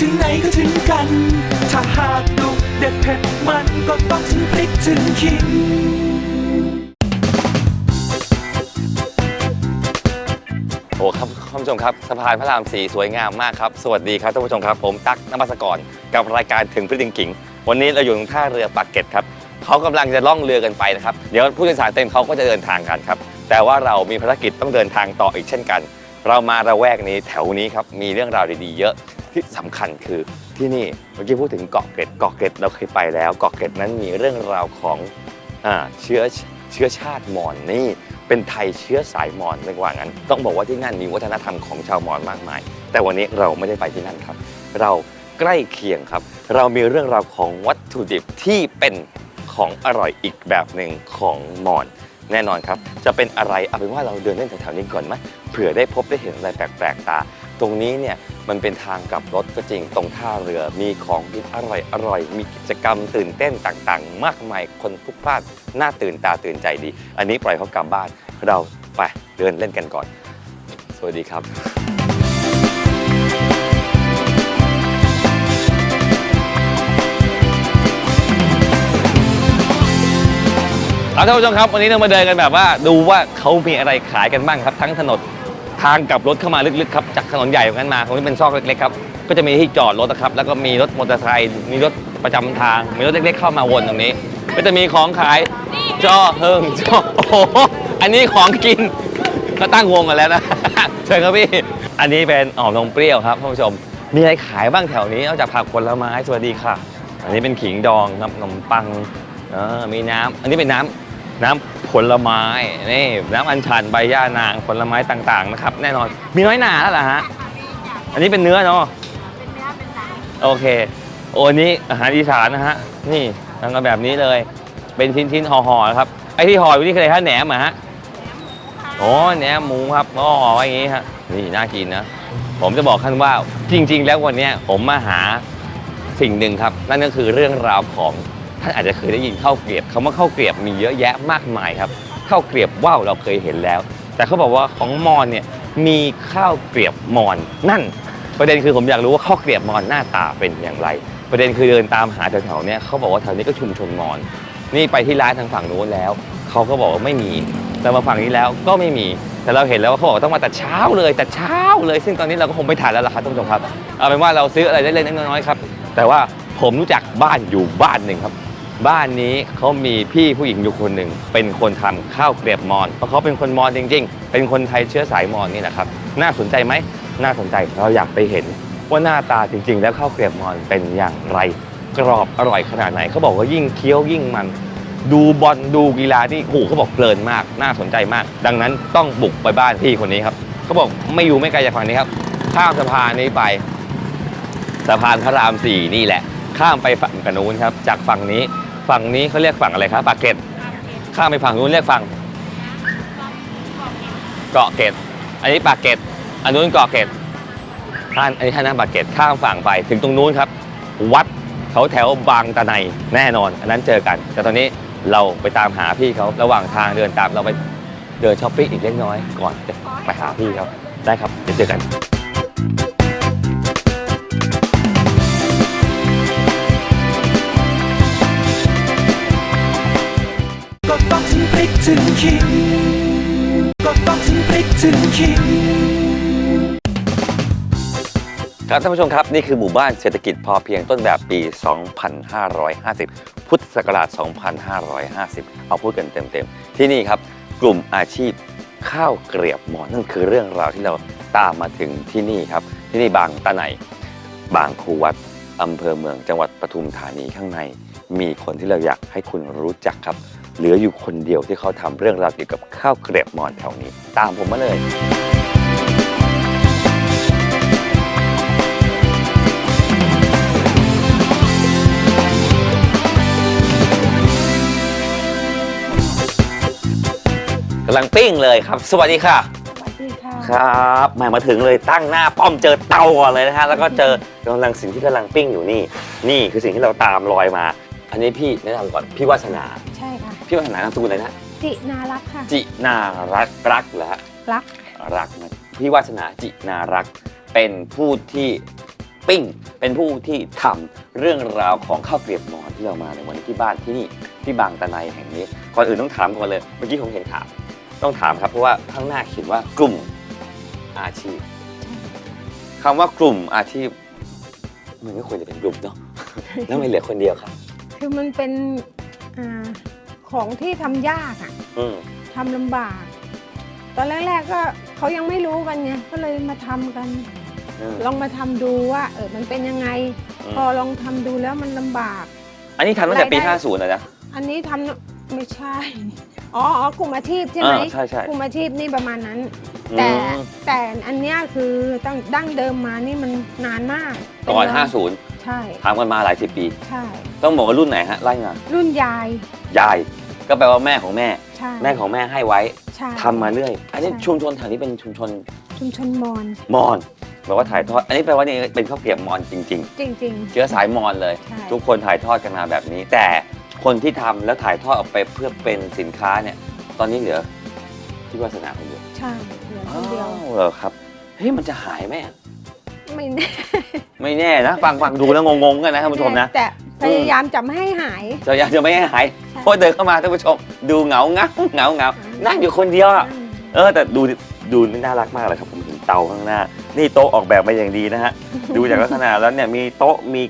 ถึงไหนก็ถึงกัน ถ้าหากดุเด็ดเผ็ดมันก็ต้องถึงพริกถึงขิงโอ้ครับท่านผู้ชมครับสะพานพระรามสีสวยงามมากครับ สวัสดีครับท่านผู้ชมครับ ผมตั๊กนภัสกรกับรายการถึงพฤติงกิ่งวันนี้เราอยู่ตรงท่าเรือปากเกร็ดครับเขากำลังจะล่องเรือกันไปนะครับ เดี๋ยวผู้โดยสารเต็มเขาก็จะเดินทางกันครับ แต่ว่าเรามีภารกิจต้องเดินทางต่ออีกเช่นกัน เรามาระแวกนี้แถวนี้ครับมีเรื่องราวดีๆเยอะ ที่สำคัญคือที่นี่เมื่อกี้พูดถึงเกาะเกร็ดเกาะเกร็ดเราเคยไปแล้วเกาะเกร็ดนั้นมีเรื่องราวของอเชื้อเชื้อชาติมอญนี่เป็นไทยเชื้อสายมอญเรียกว่างั้น ต้องบอกว่าที่นั่นมีวัฒนธรรมของชาวมอญมากมาย แต่วันนี้เราไม่ได้ไปที่นั่นครับ เราใกล้เคียงครับ เรามีเรื่องราวของวัตถุดิบที่เป็นของอร่อยอีกแบบหนึ่งของมอญแน่นอนครับ จะเป็นอะไรเอาเป็นว่าเราเดินเล่นแถวๆนี้ก่อนไหมเผื่อได้พบได้เห็นอะไรแปลกๆตา ตรงนี้เนี่ยมันเป็นทางกลับรถก็จริงตรงท่าเรือมีของกินอร่อยอร่อย มีกิจกรรมตื่นเต้นต่างๆ มากมายคนพลุกพล่านน่าตื่นตาตื่นใจดี อันนี้ปล่อยเขากลับบ้านเราไปเดินเล่นกันก่อน สวัสดีครับเอาท่านผู้ชมครับ วันนี้เรามาเดินกันแบบว่าดูว่าเขามีอะไรขายกันบ้างครับ ทั้งถนน ทางกลับรถเข้ามาลึกๆครับจากถนนใหญ่อย่างนั้นมาตรงนี้เป็นซอกเล็กๆครับก็จะมีที่จอดรถนะครับแล้วก็มีรถมอเตอร์ไซค์มีรถประจำทางมีรถเล็กๆเข้ามาวนตรงนี้ ก็จะมีของขายจ้อเฮิงจ้อโอ้โหอันนี้ของกินก็ตั้งวงกันแล้วนะเชิญครับพี่อันนี้เป็นอ่อมนมเปรี้ยวครับท่านผู้ชม มีอะไรขายบ้างแถวนี้นอกจากผักผลไม้สวัสดีค่ะ อันนี้เป็นขิงดองครับขนมปังมีน้ำอันนี้เป็นน้ำน้ำ ผลไม้นี่น้ำอัญชันใบย่านางผลไม้ต่างๆนะครับ แน่นอนมีน้อยหนาแล้วเหรอฮะอันนี้เป็นเนื้อเนาะโอเค โอ้อันนี้อาหารอีสานนะฮะนี่ทำกันแบบนี้เลย เป็นชิ้นๆห่อๆนะครับไอ้ที่ห่ออยู่นี่คืออะไรฮะแหนมเหรอะฮะโอ้แหนมหมูครับก็ห่อไว้อย่างงี้ฮะนี่น่ากินนะผมจะบอกท่านว่าจริง ๆ แล้ววันเนี้ยผมมาหาสิ่งหนึ่งครับ นั่นก็คือเรื่องราวของ ท่านอาจจะเคยได้ยินข้าวเกรียบคำว่าข้าวเกรียบมีเยอะแยะมากมายครับข้าวเกรียบว่าวเราเคยเห็นแล้ว แต่เขาบอกว่าของมอญเนี่ยมีข้าวเกรียบมอญนั่น ประเด็นคือผมอยากรู้ว่าข้าวเกรียบมอญหน้าตาเป็นอย่างไร ประเด็นคือเดินตามหาแถวๆเนี้ยเขาบอกว่าแถวนี้ก็ชุมชนมอญนี่ไปที่ร้านทางฝั่งโน้นแล้วเขาก็บอกว่าไม่มีแต่มาฝั่งนี้แล้วก็ไม่มีแต่เราเห็นแล้วว่าเขาบอกต้องมาแต่เช้าเลยแต่เช้าเลย ซึ่งตอนนี้เราก็คงไม่ทันแล้วล่ะครับท่านผู้ชมครับเอาเป็นว่าเราซื้ออะไรได้เล็กน้อยครับ แต่ว่าผมรู้จักบ้านอยู่บ้านหนึ่งครับ บ้านนี้เขามีพี่ผู้หญิงอยู่คนหนึ่ง เป็นคนทำข้าวเกรียบมอญเพราะเขาเป็นคนมอญจริง ๆ เป็นคนไทยเชื้อสายมอญนี่แหละครับ น่าสนใจไหม น่าสนใจเราอยากไปเห็น ว่าหน้าตาจริง ๆ แล้วข้าวเกรียบมอญเป็นอย่างไร กรอบอร่อยขนาดไหนเขาบอกว่ายิ่งเคี้ยวยิ่งมัน ดูบอลดูกีฬาที่โอ้เขาบอกเพลินมาก น่าสนใจมาก ดังนั้นต้องบุกไปบ้านพี่คนนี้ครับเขาบอกไม่อยู่ไม่ไกลจากฝั่งนี้ครับข้ามสะพานนี้ไปสะพานพระรามสี่นี่แหละ ข้ามไปฝั่งกันนู้นครับ จากฝั่งนี้ ฝั่งนี้เขาเรียกฝั่งอะไรครับปากเกร็ดข้ามไปฝั่งนู้นเรียกฝั่งเกาะเกร็ดอันนี้ปากเกร็ดอันนู้นเกาะเกร็ดท่านอันนี้ท่าน้ำปากเกร็ดข้ามฝั่งไปถึงตรงนู้นครับ วัดแถวแถวบางตะไนแน่นอน อันนั้นเจอกัน แต่ตอนนี้เราไปตามหาพี่เขาระหว่างทางเดินตามเราไปเดินช้อปปิ้งอีกเล็กน้อยก่อนจะไปหาพี่เขาได้ครับเดี๋ยวเจอกัน ก็ต้องถึงพริกถึงขิงก็ต้องถึงพริกถึงขิงครับท่านผู้ชมครับนี่คือหมู่บ้านเศรษฐกิจพอเพียงต้นแบบปี 2550 พุทธศักราช 2550 เอาพูดกันเต็มๆ ที่นี่ครับกลุ่มอาชีพข้าวเกรียบหมอนนั่นคือเรื่องราวที่เราตามมาถึงที่นี่ครับ ที่นี่บางตะไนบางคูวัดอำเภอเมืองจังหวัดปทุมธานีข้างใน มีคนที่เราอยากให้คุณรู้จักครับ เหลืออยู่คนเดียวที่เขาทำเรื่องราวเกี่ยวกับข้าวเกรียบหมอนแถวนี้ ตามผมมาเลย กำลังปิ้งเลยครับ สวัสดีค่ะ สวัสดีค่ะ ครับแหมามาถึงเลยตั้งหน้าป้อมเจอเตาก่อนเลยนะฮะ แล้วก็เจอกำลังสิ่งที่กำลังปิ้งอยู่นี่ นี่คือสิ่งที่เราตามรอยมา อันนี้พี่แนะนำก่อน พี่วาสนา ใช่ค่ะ พี่วาสนานามสกุลอะไรนะ จินารักค่ะ จินารักรักเหรอฮะรัก รักนะพี่วาสนาจินารัก เป็นผู้ที่ปิ้ง เป็นผู้ที่ทำเรื่องราวของข้าวเกรียบมอนที่เรามาในวันนี้ที่บ้านที่นี่ที่บางตะไนแห่งนี้ก่อนอื่นต้องถามก่อนเลยเมื่อกี้ผมเห็นถามต้องถามครับเพราะว่าข้างหน้าเขียนว่ากลุ่มอาชีพคำว่ากลุ่มอาชีพมันก็ควรจะเป็นกลุ่มเนาะ แล้วไม่เหลือคนเดียวครับ คือมันเป็นอา ของที่ทำยากอะอืมทำลำบาก ตอนแรกๆก็เขายังไม่รู้กันไงก็เลยมาทำกัน อืม ลองมาทำดูว่าเออมันเป็นยังไง อืม พอลองทำดูแล้วมันลำบาก อันนี้ทำตั้งแต่ปี รายได้ 50เลยนะอันนี้ทำไม่ใช่ อ๋ออ๋อกลุ่มอาชีพใช่ไหมอ่าใช่ใช่กลุ่มอาชีพนี่ประมาณนั้นอืมแต่แต่อันเนี้ยคือตั้งดั้งเดิมมานี่มันนานมากก่อน เป็ร้ย50 ใช่ทำกันมาหลายสิบปี ใช่ ต้องบอกว่ารุ่นไหนฮะไล่มารุ่นยาย ยาย ก็แปลว่าแม่ของแม่ ใช่แม่ของแม่ให้ไว้ใช่ ทำมาเรื่อย อันนี้ใช่ ชุมชนแถวนี้เป็นชุมชนชุมชนมอญมอญแปลว่าถ่ายทอด อันนี้แปลว่านี่เป็นข้าวเกรียบมอญจริง จริงๆเชื้อสายมอญเลย ใช่ ทุกคนถ่ายทอดกันมาแบบนี้ แต่คนที่ทำแล้วถ่ายทอดออกไปเพื่อเป็นสินค้าเนี่ย ตอนนี้เหลือที่วาสนาคนเดียวๆใช่เหลือคนเดียว อ้าวเหรอครับเฮ้ยมันจะหายไหมอะ ไม่แน่ไม่แน่นะ ฟังฟังดูแล้วงงๆกันนะท่านผู้ชมนะ แต่พยายามจะไม่ให้หาย จะอยากจะไม่ให้หายใช่เพราะเดินเข้ามาท่านผู้ชม ดูเหงาเหงาเหงาเหงานั่งอยู่คนเดียวอะอืมเออแต่ดูดูน่ารักมากเลยครับผมเห็นเตาข้างหน้า นี่โต๊ะออกแบบมาอย่างดีนะฮะ ดูจากลักษณะแล้วเนี่ยมีโต๊ะมี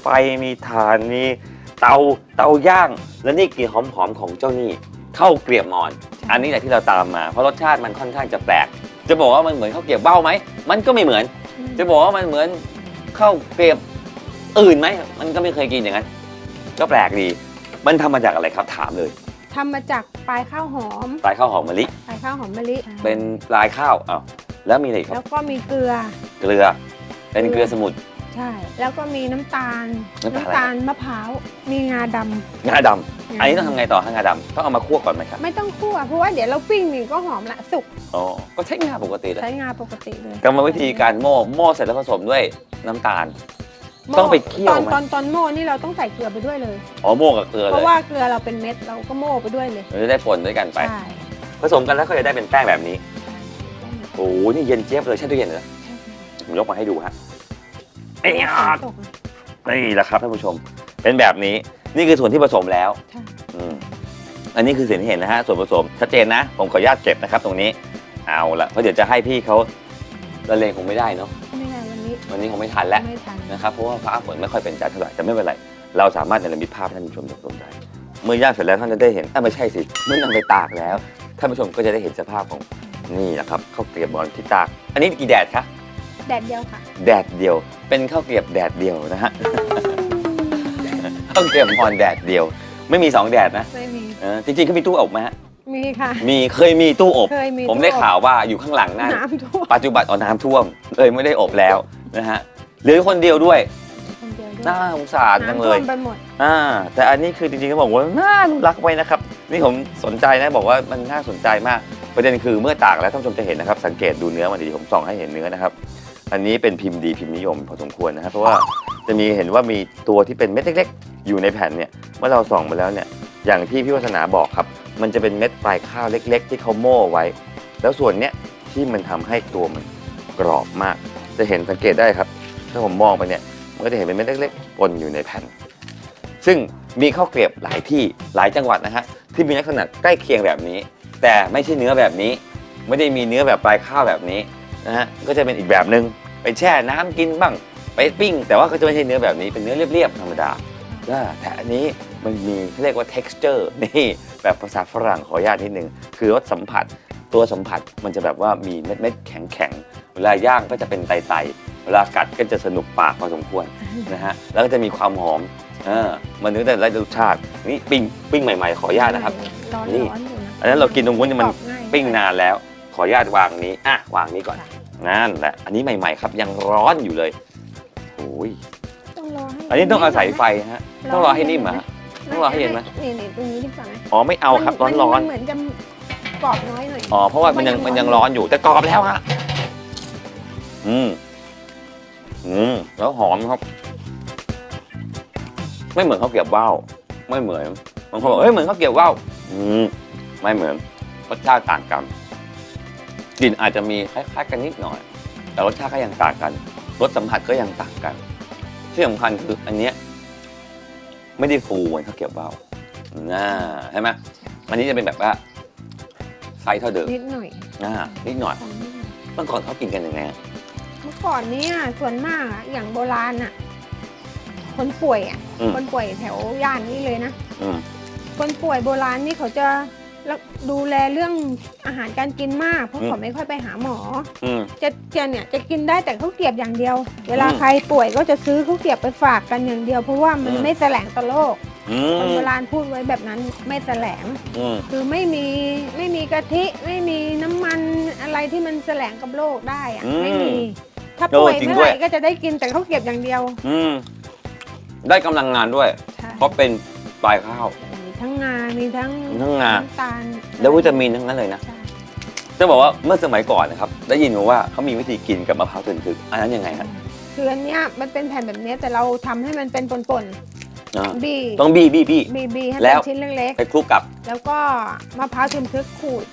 ไฟมีถ่านมีเตาเตาย่าง แล้วนี่กลิ่นหอมๆของเจ้านี่ข้าวเกรียบมอน อันนี้แหละที่เราตามมาเพราะรสชาติมันค่อนข้างจะแปลกจะบอกว่ามันเหมือนข้าวเกรียบเบ้าไหมมันก็ไม่เหมือน จะบอกว่ามันเหมือนข้าวเกรียบอื่นไหมมันก็ไม่เคยกินอย่างนั้นก็แปลกดีมันทำมาจากอะไรครับถามเลยทำมาจากปลายข้าวหอม ปลายข้าวหอมมะลิ ปลายข้าวหอมมะลิเป็นปลายข้าวอ้าวแล้วมีอะไรอีกคแล้รับวก็มีเกลือ เกลือ เป็นเกลือสมุน ใช่ แล้วก็มีน้ำตาลน้ำตาลอะไรน้ำตาลมะพร้าวมีงาดำงาดำอันนี้ต้องทำไงต่อฮะงาดำต้องเอามาคั่วก่อนไหมครับไม่ต้องคั่วเพราะว่าเดี๋ยวเราปิ้งนี่ก็หอมละสุกอ๋อก็ใช้งาปกติเลยใช้งาปกติเลยกรรมวิธีการโม่โม่เสร็จแล้วผสมด้วยน้ำตาลโม่ต้องไปเคี่ยวตอนไหม ตอนตอนโม่นี่เราต้องใส่เกลือไปด้วยเลย อ๋อโม่กับเกลือเพเลยราะว่าเกลือเราเป็นเม็ดเราก็โม่ไปด้วยเลยเราจะได้ผลด้วยกันไป ใช่ผสมกันแล้วก็จะได้เป็นแป้งแบบนี้โอ้โหนี่เย็นเจี๊ยบเลยแช่ตู้เย็นเลยนะผมยกมาให้ดูฮะ เอ้ยใช่อะนี่แหละครับท่านผู้ชม เป็นแบบนี้นี่คือส่วนที่ผสมแล้วใช่อืมอันนี้คือสิ่งที่เห็นนะฮะส่วนผสมชัดเจนนะ ผมขออนุญาตเก็บนะครับ ตรงนี้เอาละเพราะเดี๋ยวจะให้พี่เขาละเลงคงไม่ได้เนาะไม่ได้วันนี้วันนี้คงไม่ทันแล้ว ไม่ทันนะครับเพราะว่าฟ้าฝนไม่ค่อยเป็นใจเท่าไหร่แต่ไม่เป็นไร เราสามารถเนรมิตภาพให้ท่านผู้ชมได้ชมได้เมื่อย่างเสร็จแล้วท่านจะได้เห็นอะไม่ใช่สิเมื่อนำไปตากแล้วท่านผู้ชมก็จะได้เห็นสภาพของนี่นะครับข้าวเกรียบบอลที่ตาก อันนี้กี่แดดคะ แดดเดียวค่ะ แดดเดียว เป็นข้าวเกรียบแดดเดียวนะฮะ ข้าวเกรียบบอลแดดเดียว ไม่มีสองแดดนะไม่มี เออจริงๆเขามีตู้อบไหมฮะ มีค่ะ มีเคยมีตู้อบ เคยมีผมได้ตู้อบ ข่าวว่าอยู่ข้างหลังนั่น น้ำท่วมปัจจุบันอ๋อน้ำท่วมเลยไม่ได้อบแล้วนะฮะเหลือคนเดียวด้วยคนเดียวด้วยน่าสงสารจังน้ำเลท่วยมไปหมด อ่าแต่อันนี้คือจริงๆเขาบอกว่าน่าอนุรักษ์ไว้นะครับ นี่ผมสนใจนะบอกว่ามันน่าสนใจมาก ประเด็นคือเมื่อตากแล้วท่านผู้ชมจะเห็นนะครับ สังเกตดูเนื้อมันดีผมส่องให้เห็นเนื้อนะครับ อันนี้เป็นพิมพ์ดีพิมพ์นิยมพอสมควรนะครับเพราะว่าจะมีเห็นว่ามีตัวที่เป็นเม็ดเล็กๆ อยู่ในแผ่นเนี่ยเมื่อเราส่องไปแล้วเนี่ยอย่างที่พี่วัฒนาบอกครับ มันจะเป็นเม็ดปลายข้าวเล็ก ๆ ที่เขาโม่ไว้ แล้วส่วนเนี้ยที่มันทำให้ตัวมันกรอบมาก จะเห็นสังเกตได้ครับ ถ้าผมมองไปเนี่ยมันก็จะเห็นเป็นเม็ดเล็กๆปนอยู่ในแผ่น ซึ่งมีข้าวเกรียบหลายที่หลายจังหวัดนะฮะที่มีลักษณะใกล้เคียงแบบนี้ แต่ไม่ใช่เนื้อแบบนี้ ไม่ได้มีเนื้อแบบปลายข้าวแบบนี้ นะฮะก็จะเป็นอีกแบบหนึ่งไปแช่น้ำกินบ้างไปปิ้ง แต่ว่าก็จะไม่ใช่เนื้อแบบนี้เป็นเนื้อเรียบๆธรรมดาอ่าแต่อันนี้มันมีเขาเรียกว่า texture นี่แบบภาษาฝรั่งขออนุญาตนิดนึงคือรสสัมผัสตัวสัมผัสมันจะแบบว่ามีเม็ดๆแข็งๆเวลาย่างก็จะเป็นไตๆเวลากัดก็จะสนุกปากพอสมควรนะฮะแล้วก็จะมีความหอมเออมันนึกได้ได้รสชาตินี่ปิ้งปิ้งใหม่ๆ ขออนุญาตนะครับร้อนนี่ร้อนอยู่นะอันนั้นเรากินตรงนู้นเนี่ยมันกรอบง่ายปิ้งนานแล้ว ขออนุญาตวางนี้อะวางนี้ก่อน นั่นแหละ อันนี้ใหม่ ๆ ครับ ยังร้อนอยู่เลยโอ้ยต้องรอให้อันนี้ต้องอาศัยไฟฮะ ต้องรอให้นิ่มอะฮะ ต้องรอให้เย็นไหม นี่นี่ตรงนี้ดีกว่าไหมอ๋อไม่เอาครับร้อนมัร้อนมันเหมือนจะกรอบน้อยหน่อยอ๋อเพราะว่ามันยังมัมันนยัยังงร้ร้ออนนอยู่แต่กรอบแล้วฮะอืมอืมแล้วหอมครับ ไม่เหมือนข้าวเกรียบว่าวไม่เหมือนบางคนบอกเฮ้ยเหมือนข้าวเกรียบว่าวอืมไม่เหมือนรสชาติต่างกัน กลิ่นอาจจะมีคล้ายๆกันนิดหน่อย แต่รสชาติก็ยังต่างกันรสสัมผัสก็ยังต่างกันที่สำคัญคืออันเนี้ยไม่ได้ฟูเหมือนข้าวเกรี๊ยวเบาน่าใช่ไหมอันนี้จะเป็นแบบว่าไซส์เท่าเดิมนิดหน่อยอ่านิดหน่อยของนิดหน่อย เมื่อก่อนเขากินกันยังไงอะเมื่อก่อนเนี่ยส่วนมากอะอย่างโบราณอะคนป่วยอะอืมคนป่วยแถวย่านนี้เลยนะ อืมคนป่วยโบราณนี่เขาจะ แล้วดูแลเรื่องอาหารการกินมาก เพราะอืมเขาไม่ค่อยไปหาหมอ อืม จะจะเนี่ยจะกินได้แต่ข้าวเกรียบอย่างเดียว เวลาอืมใครป่วยก็จะซื้อข้าวเกรียบไปฝากกันอย่างเดียว เพราะว่ามันอืม ไม่แสลงต่อโรคอืคนมโบราณพูดไว้แบบนั้นไม่แสลง อืมคือไม่มีไม่มีกะทิไม่มีน้ำมันอะไรที่มันแสลงกับโรคได้อะอืมไม่มี ถ้าเออป่วยจริงเมื่อไหร่ด้วยก็จะได้กินแต่ข้าวเกรียบอย่างเดียวอืมได้กำลังงานด้วย ใช่เพราะเป็นปลายข้าว มีทั้งงา มีทั้งทั้งงาน้ำตาลแล้ววิตามินทั้งนั้นเลยนะใช่จะบอกว่าเมื่อสมัยก่อนนะครับได้ยินมาว่าเขามีวิธีกินกับมะพร้าวถึนทึกอันนั้นยังไงฮะคืออันเนี้ยมันเป็นแผ่นแบบเนี้ยแต่เราทำให้มันเป็นป่นอ่าๆบี้ต้องบี้บี้บี้ บีบีให้แล้เป็นวชิ้นเล็กไปคลุกกับ ๆ แล้วก็มะพร้าวทึนทึกขูด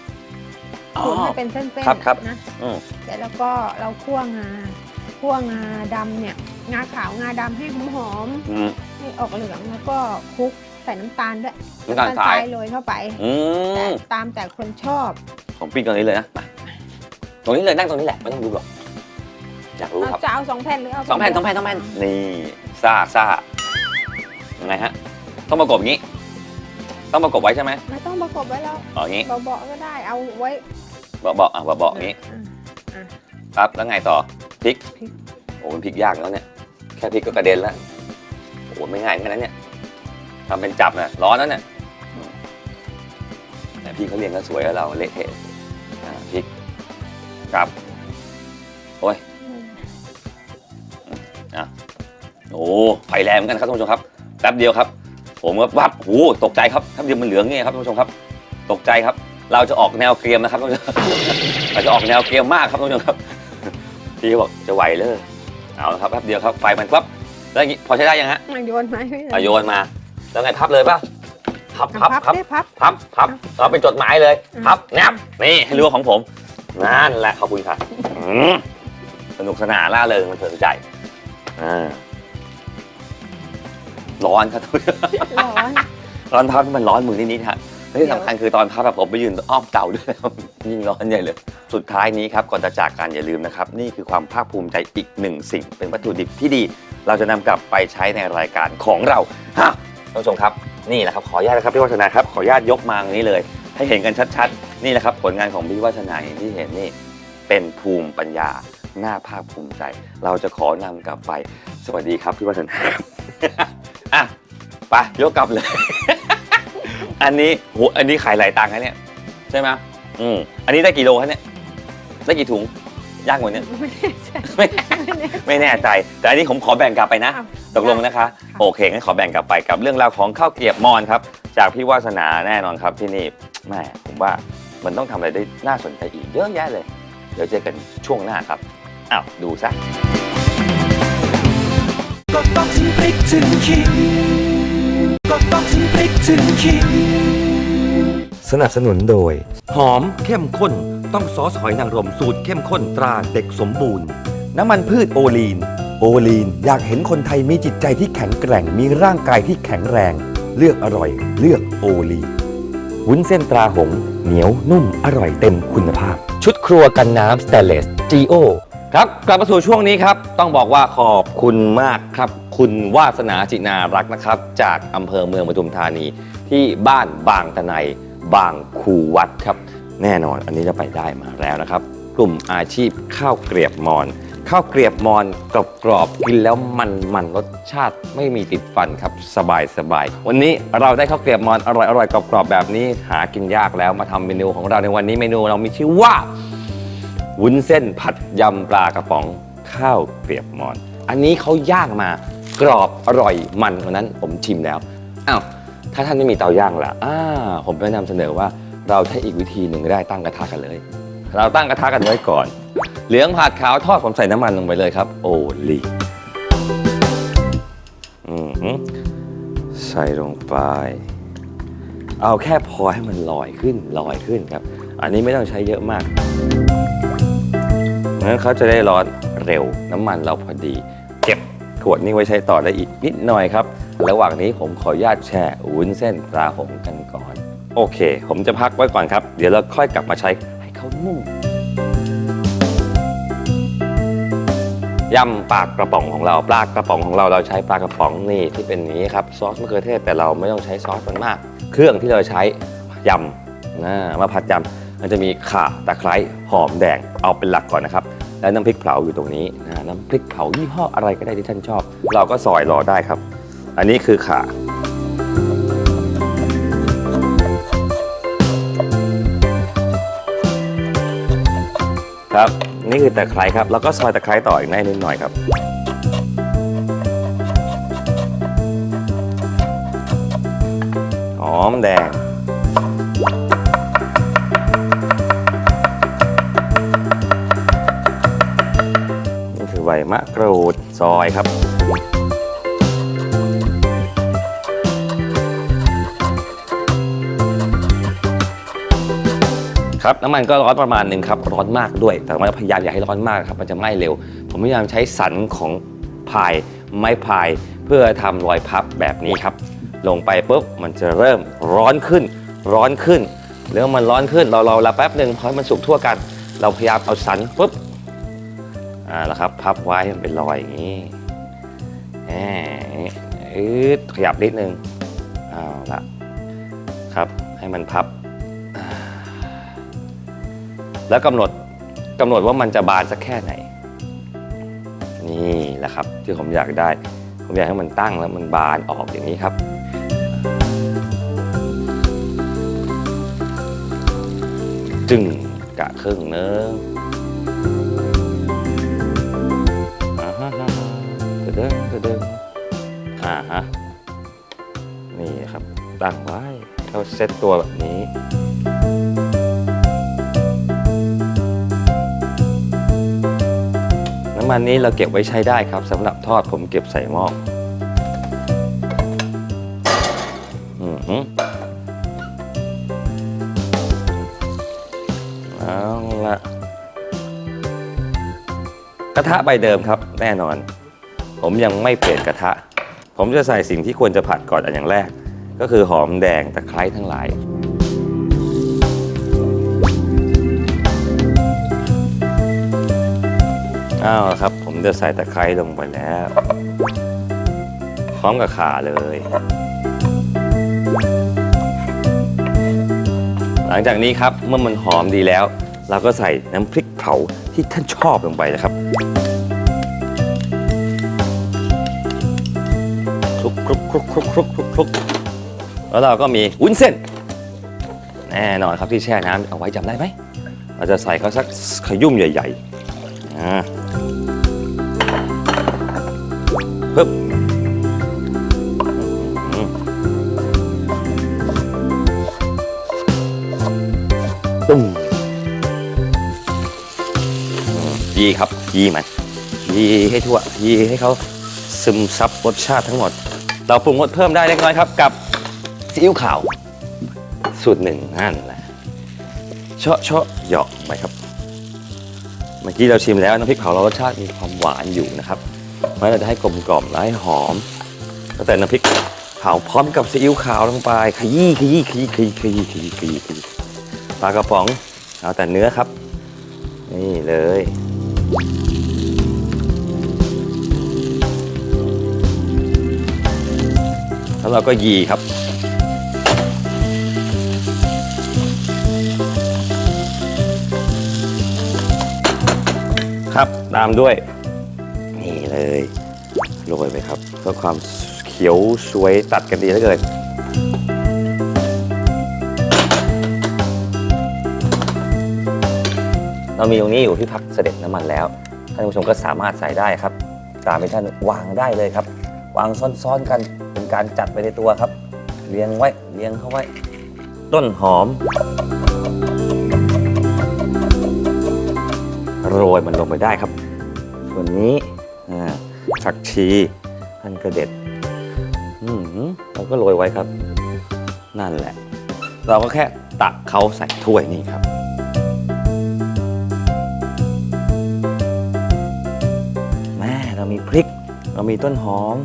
อ๋อขูดให้เป็นเส้นๆครับครับนะอืมเสร็จแล้วก็เราคั่วงาคั่วงาดำเนี่ยงาขาวงาดำให้หอมอืมๆให้ออกเหลืองแล้วก็คลุก ใส่น้ำตาลด้วยน้ำตาลทราย โรยเข้าไปอืแต่มตามแต่คนชอบของปิ้งตรงนี้เลยนะมาตรงนี้เลยนั่งตรงนี้แหละไม่ต้องดูหรอกอยากรู้ครับจะเอาสองแผ่นหรือเอาสองแผ่นสองแผ่นสองแผ่นนี่ซ่าซ่ายังไงฮะ ต้องประกบอย่างนี้ ต้องประกบไว้ใช่ไหมไม่ต้องประกบไว้แล้วอ๋ออย่างนี้เบาๆก็ได้เอาไว้เบาๆอะเบาๆอย่างนี้อะ ครับแล้วไงต่อพริกพริก โอ้มันพริกยากแล้วเนี่ย แค่พริกก็กระเด็นแล้วโอ้ไม่ง่ายเหมือนกันนะเนี่ย ทำเป็นจับนะร้อนแล้วเนี่ยอืมแต่พี่เขาเรียนก็สวยแล้วเราเละเทะอ่าพริกครับ โอ้ยโอ้ไฟแรงเหมือนกันครับท่านผู้ชมครับแป๊บเดียวครับ ผมก็วับโอ้ตกใจครับถ้าเดียวมันเหลืองเงี้ยครับท่านผู้ชมครับ ตกใจครับ เราจะออกแนวเกรียมนะครับท่านผู้ชมเราจะออกแนวเกรียมมากครับท่านผู้ชมครับพี่ก็บอกจะไหวเลยเอาละครับแป๊บเดียวครับไฟมันปั๊บแล้วอย่างงี้พอใช้ได้ยังฮะอะโยนไหมไม่อะโยนมา แล้วไงพับเลยป่ะพับพัพับบพับพับได้พับ พับพับเราเป็นจดหมายเลยอืมพับแนบนี่ให้รู้ว่าของผมนั่นแหละขอบคุณค่ะอืมสนุกสนานล่าเริงมันเถิดใจอ่าร้อนครับทุกคนร้อนร้อนพับที่มันร้อนมือนิดๆฮะและที่สำคัญคือตอนพับแบบผมไปยืนอ้อมเต่าด้วยยิ่งร้อนใหญ่เลย สุดท้ายนี้ครับก่อนจะจากกันอย่าลืมนะครับ นี่คือความภาคภูมิใจอีกหนึ่งสิ่ง เป็นวัตถุดิบที่ดี เราจะนำกลับไปใช้ในรายการของเราฮะ ท่านผู้ชมครับนี่แหละครับขออนุญาตนะครับพี่วัฒนาครับขออนุญาตยกมางนี้เลย ให้เห็นกันชัดๆ นี่แหละครับผลงานของพี่วัฒนาอย่างที่เห็นนี่เป็นภูมิปัญญาหน้าภาคภูมิใจ เราจะขอนำกลับไป สวัสดีครับพี่วัฒนาอะไปยกกลับเลย อันนี้โหอันนี้ขายหลายตังค์นะเนี่ยใช่ไหมอืมอันนี้ได้กี่โลครับเนี่ยได้กี่ถุง ยากกว่านี้ไม่แน่ใจไม่ไม่แน่ใจ แต่อันนี้ผมขอแบ่งกลับไปนะอ้าวตกลงนะคะ โอเคงั้นขอแบ่งกลับไปกับเรื่องราวของข้าวเกรียบมอนครับ จากพี่วาสนาแน่นอนครับที่นี่แม่ผมว่ามันต้องทำอะไรได้น่าสนใจอีกเยอะแยะเลย เดี๋ยวเจอกันช่วงหน้าครับอ้าวดูซะ ก็ต้องถึงพริกถึงขิงก็ต้องถึงพริกถึงขิง สนับสนุนโดย หอมเข้มข้น ต้องซอสหอยนางรมสูตรเข้มข้นตราเด็กสมบูรณ์ น้ำมันพืชโอลีน โอลีนอยากเห็นคนไทยมีจิตใจที่แข็งแกร่ง มีร่างกายที่แข็งแรง เลือกอร่อย เลือกโอลีนวุ้นเส้นตราหง เหนียวนุ่มอร่อยเต็มคุณภาพ ชุดครัวกันน้ำสเตเลส GO ครับกลับมาสู่ช่วงนี้ครับ ต้องบอกว่าขอบคุณมากครับ คุณวาสนาจินารักนะครับ จากอำเภอเมืองปทุมธานีที่บ้านบางตะไนบางคูวัดครับ แน่นอนอันนี้จะไปได้มาแล้วนะครับ กลุ่มอาชีพข้าวเกรียบมอน ข้าวเกรียบมอนกรอบกรอบๆกินแล้วมันมันรสชาติไม่มีติดฟันครับสบายสบายวันนี้เราได้ข้าวเกรียบมอนอร่อยอร่อยกรอบกรอบๆแบบนี้หากินยากแล้วมาทำเมนูของเราในวันนี้เมนูเรามีชื่อว่าวุ้นเส้นผัดยำปลากระป๋องข้าวเกรียบมอน อันนี้เขาย่างมากรอบอร่อยมันวันนั้นผมชิมแล้วอ้าวถ้าท่านไม่มีเตาย่างล่ะอ่าผมแนะนำเสนอว่า เราใช้อีกวิธีหนึ่งก็ได้ตั้งกระทะกันเลย เราตั้งกระทะกันไว้ก่อน เหลืองผัดขาวทอดผมใส่น้ำมันลงไปเลยครับ โอลีใส่ลงไป เอาแค่พอให้มันลอยขึ้นลอยขึ้นครับ อันนี้ไม่ต้องใช้เยอะมากงั้นเขาจะได้ร้อนเร็วน้ำมันเราพอดี เก็บขวดนี้ไว้ใช้ต่อได้อีกนิดหน่อยครับ ระหว่างนี้ผมขออนุญาตแช่วุ้นเส้นปลาหงกันก่อน โอเค ผมจะพักไว้ก่อนครับ เดี๋ยวเราค่อยกลับมาใช้ให้เขานุ่มยำปลากระป๋องของเราปลากระป๋องของเราเราใช้ปลากระป๋องนี่ที่เป็นนี้ครับซอสมะเขือเทศแต่เราไม่ต้องใช้ซอสมันมาก เครื่องที่เราใช้ยำนะมาผัดยำมันจะมีข่าตะไคร้หอมแดงเอาเป็นหลักก่อนนะครับแล้วน้ำพริกเผาอยู่ตรงนี้นะน้ำพริกเผายี่ห้ออะไรก็ได้ที่ท่านชอบ เราก็ซอยรอได้ครับ อันนี้คือข่า ครับ นี่คือตะไคร้ครับ แล้วก็ซอยตะไคร้ต่ออีกนิดหน่อยครับ หอมแดง นี่คือใบมะกรูดซอยครับ ครับน้ำมันก็ร้อนประมาณหนึ่งครับร้อนมากด้วย แต่ว่าพยายามอย่าให้ร้อนมากครับมันจะไหม้เร็ว ผมพยายามใช้สันของพายไม้พาย เพื่อทำรอยพับแบบนี้ครับ ลงไปปุ๊บมันจะเริ่มร้อนขึ้น ร้อนขึ้นแล้วมันร้อนขึ้นเราเราละแป๊บหนึ่งพอให้มันสุกทั่วกัน เราพยายามเอาสันปุ๊บอ่าแล้วครับ พับไว้ให้มันเป็นรอยอย่างนี้แหมขยับนิดนึงเอาละครับให้มันพับ แล้วกำหนดกำหนดว่ามันจะบานสักแค่ไหน นี่แหละครับที่ผมอยากได้ ผมอยากให้มันตั้งแล้วมันบานออกอย่างนี้ครับ จึงกะครึ่งเนึงอ่าฮะฮะเด้งกระเด้งอ่าฮะ นี่ครับ ตั้งไว้เขาเซตตัวแบบนี้ น้ำมันนี้เราเก็บไว้ใช้ได้ครับสำหรับทอดผมเก็บใส่หม้ออือหือเอาละกระทะใบเดิมครับ แน่นอน ผมยังไม่เปลี่ยนกระทะ ผมจะใส่สิ่งที่ควรจะผัดก่อนอันอย่างแรก ก็คือหอมแดงตะไคร้ทั้งหลาย เอาละครับ ผมจะใส่ตะไคร้ลงไปแล้ว พร้อมกับขาเลย หลังจากนี้ครับเมื่อมันหอมดีแล้ว เราก็ใส่น้ำพริกเผาที่ท่านชอบลงไปนะครับคลุกคลุกคลุกคลุกคลุกคลุกคลุกแล้วเราก็มีวุ้นเส้น แน่นอนครับที่แช่น้ำเอาไว้จำได้ไหมเราจะใส่เขาสักขยุ่มใหญ่ๆอ่า ปึ๊บตุ้มยีครับ ยีมันยีให้ทั่ว ยีให้เขาซึมซับรสชาติทั้งหมด เราปรุงรสเพิ่มได้เล็กน้อยครับ กับซีอิ๊วขาว สูตรหนึ่งนั่นแหละเชาะเชาะเหยาะไปครับ เมื่อกี้เราชิมแล้วน้ำพริกเผาเรารสชาติมีความหวานอยู่นะครับ ราะฉะนั้นเราจะให้กลมกล่อมและให้หอมแล้วแต่น้ำพริกเผาพร้อมกับซีอิ๊วขาวลงไปขยี้ขยี้ขยี้ขยี้ขยี้ขยี้ขยี้ขยี้ปลากระป๋องเอาแต่เนื้อครับ นี่เลยแล้วเราก็ยีครับครับตามด้วย เลยโรยไปครับเพื่อความเขียวสวยตัดกันดีเหลือเกินเรามีตรงนี้อยู่ที่พักเสด็จน้ำมันแล้ว ท่านผู้ชมก็สามารถใส่ได้ครับ ตามที่ท่านวางได้เลยครับ วางซ้อนๆกันเป็นการจัดไปในตัวครับ เรียงไว้เรียงเข้าไว้ ต้นหอม โรยมันลงไปได้ครับ ส่วนนี้ ผักชีท่านก็เด็ดอืมเราก็โรยไว้ครับ นั่นแหละ เราก็แค่ตักเขาใส่ถ้วยนี่ครับ แม่เรามีพริก เรามีต้นหอม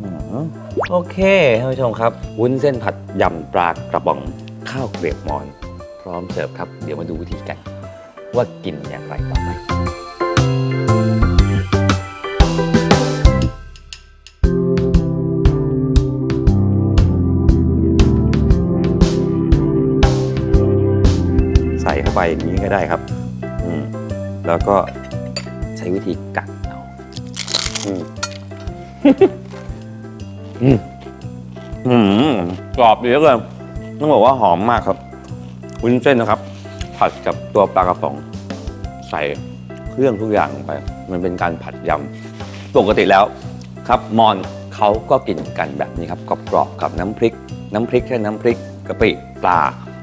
อืมโอเคท่านผู้ชมครับ วุ้นเส้นผัดยำปลากระป๋องข้าวเกรียบมอน พร้อมเสิร์ฟครับ เดี๋ยวมาดูวิธีกัน ว่ากินอย่างไรต่อไป ไปอย่างนี้ก็ได้ครับ อืมแล้วก็ใช้วิธีกัดเอาอืมอืมอืมกรอบดีเหลือเกินต้องบอกว่าหอมมากครับวุ้นเส้นนะครับ ผัดกับตัวปลากระป๋องใส่เครื่องทุกอย่างลงไป มันเป็นการผัดยำปกติแล้ว ครับมอนเขาก็กินกันแบบนี้ครับกรอบๆกับน้ำพริก น้ำพริกแค่น้ำพริกกะปิปลา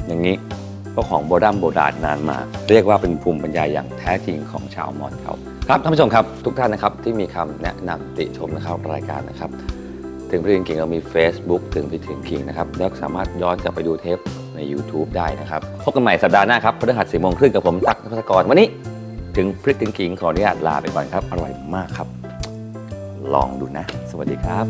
อย่างนี้ ก็ของโบราณโบราณนานมา เรียกว่าเป็นภูมิปัญญาอย่างแท้จริงของชาวมอญเขาครับท่านผู้ชมครับทุกท่านนะครับที่มีคำแนะนำติชมนะครับรายการนะครับ ถึงพี่ถึงคิงเรามี Facebook ถึงพี่ถึงคิงนะครับแล้วสามารถย้อนกลับไปดูเทปใน YouTube ได้นะครับพบกันใหม่สัปดาห์หน้าครับพฤหัสสี่โมงครึ่งกับผมตั๊กนภัสกรวันนี้ ถึงพริกถึงคิงขออนุญาตลาไปก่อนครับอร่อยมากครับ ลองดูนะ สวัสดีครับ